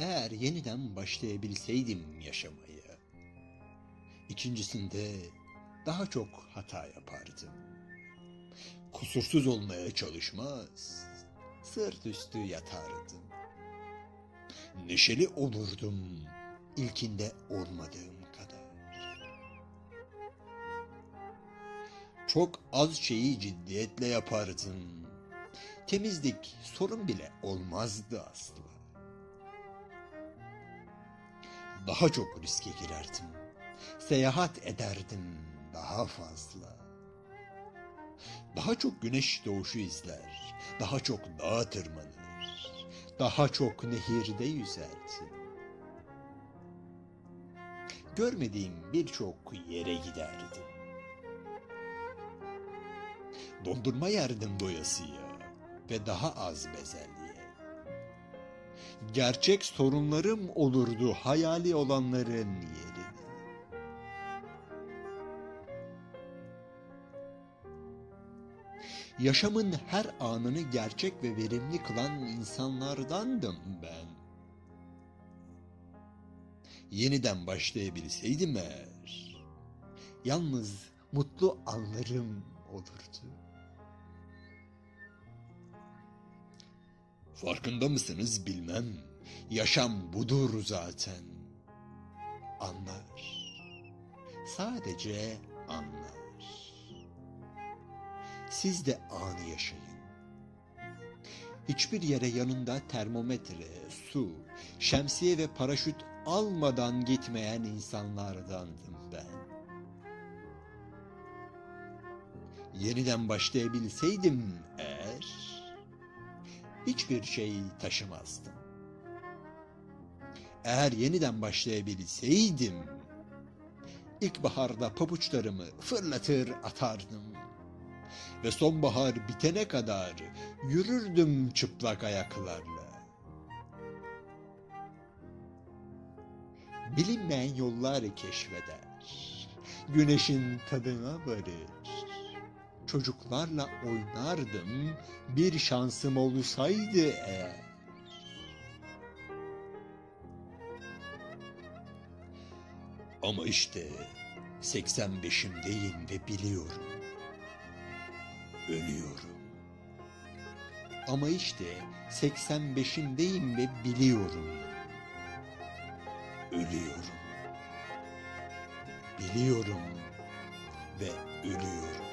eğer yeniden başlayabilseydim yaşamaya, ikincisinde daha çok hata yapardım. Kusursuz olmaya çalışmaz, sırt üstü yatardım. Neşeli olurdum ilkinde olmadığım kadar. Çok az şeyi ciddiyetle yapardım. Temizlik sorun bile olmazdı asla. Daha çok riske girerdim. Seyahat ederdim daha fazla. Daha çok güneş doğuşu izler, daha çok dağa tırmanır, daha çok nehirde yüzerdim. Görmediğim birçok yere giderdim. Dondurma yerdim doyasıya ve daha az bezelye. Gerçek sorunlarım olurdu hayali olanların yerine. Yaşamın her anını gerçek ve verimli kılan insanlardandım ben. Yeniden başlayabilseydim eğer, yalnız mutlu anlarım olurdu. Farkında mısınız bilmem. Yaşam budur zaten. Anlar. Sadece anlar. Siz de anı yaşayın. Hiçbir yere yanında termometre, su, şemsiye ve paraşüt almadan gitmeyen insanlardandım ben. Yeniden başlayabilseydim hiçbir şey taşımazdım. Eğer yeniden başlayabilseydim, ilkbaharda pabuçlarımı fırlatır atardım. Ve sonbahar bitene kadar yürürdüm çıplak ayaklarla. Bilinmeyen yollar keşfeder, güneşin tadına varır. Çocuklarla oynardım bir şansım olsaydı eğer. Ama işte 85'imdeyim ve biliyorum. Ölüyorum. Ama işte 85'imdeyim ve biliyorum. Ölüyorum. Biliyorum ve ölüyorum.